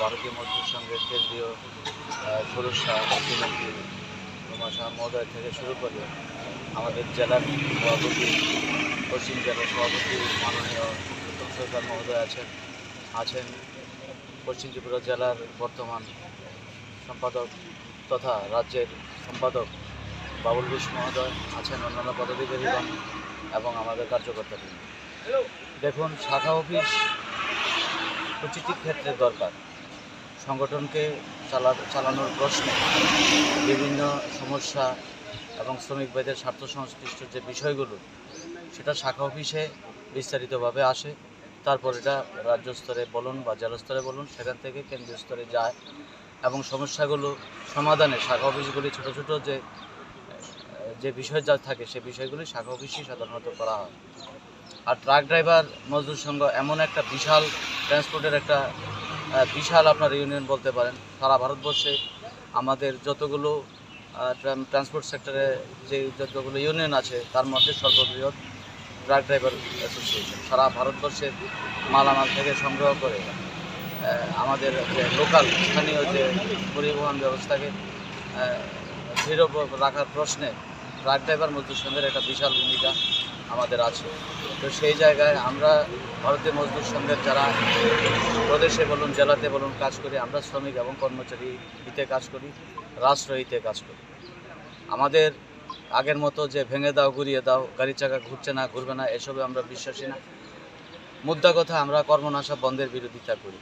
ভারতীয় মজদুর সংঘের কেন্দ্রীয় আহ, সদস্যা শ্রীমতী রুমা শাহ মহোদয় থেকে শুরু করে আমাদের জেলার সভাপতি পশ্চিম জেলার সভাপতি মাননীয় সরকার মহোদয় আছেন আছেন পশ্চিম ত্রিপুরা জেলার বর্তমান সম্পাদক তথা রাজ্যের সম্পাদক বাবুল ঘোষ মহোদয় আছেন অন্যান্য পদাধিকারীগণ এবং আমাদের কার্যকর্তাবৃন্দ। দেখুন শাখা অফিস প্রতিটি ক্ষেত্রে দরকার। সংগঠনকে চালা, চালানোর প্রশ্নে বিভিন্ন সমস্যা এবং শ্রমিক ভাইদের স্বার্থ সংশ্লিষ্ট যে বিষয়গুলো, সেটা শাখা অফিসে বিস্তারিতভাবে আসে। তারপর এটা রাজ্য স্তরে বলুন বা জেলা স্তরে বলুন, সেখান থেকে কেন্দ্রীয় স্তরে যায় এবং সমস্যাগুলো সমাধানে শাখা অফিসগুলি ছোটো ছোটো যে যে বিষয় যা থাকে, সে বিষয়গুলি শাখা অফিসেই সাধারণত করা হয়। আর ট্রাক ড্রাইভার মজদুর সংঘ এমন একটা বিশাল ট্রান্সপোর্টের একটা বিশাল আপনার ইউনিয়ন বলতে পারেন। সারা ভারতবর্ষে আমাদের যতগুলো ট্রান্সপোর্ট সেক্টরে যে যতগুলো ইউনিয়ন আছে, তার মধ্যে সর্ববৃহৎ ট্রাক ড্রাইভার অ্যাসোসিয়েশন সারা ভারতবর্ষের মালামাল থেকে সংগ্রহ করে আমাদের যে লোকাল স্থানীয় যে পরিবহন ব্যবস্থাকে দৃঢ় রাখার প্রশ্নে ট্রাক ড্রাইভার মজদুর সংঘের একটা বিশাল ভূমিকা আমাদের আছে। তো সেই জায়গায় আমরা ভারতীয় মজদুর সংঘের যারা প্রদেশে বলুন, জেলাতে বলুন, কাজ করি, আমরা শ্রমিক এবং কর্মচারী হিতে কাজ করি, রাষ্ট্র হিতে কাজ করি। আমাদের আগের মতো যে ভেঙে দাও ঘুরিয়ে দাও, গাড়ি চাকা ঘুরছে না, ঘুরবে না, এসবে আমরা বিশ্বাসী না। মুদ্রা কথা আমরা কর্মনাশা বন্ধের বিরোধিতা করি।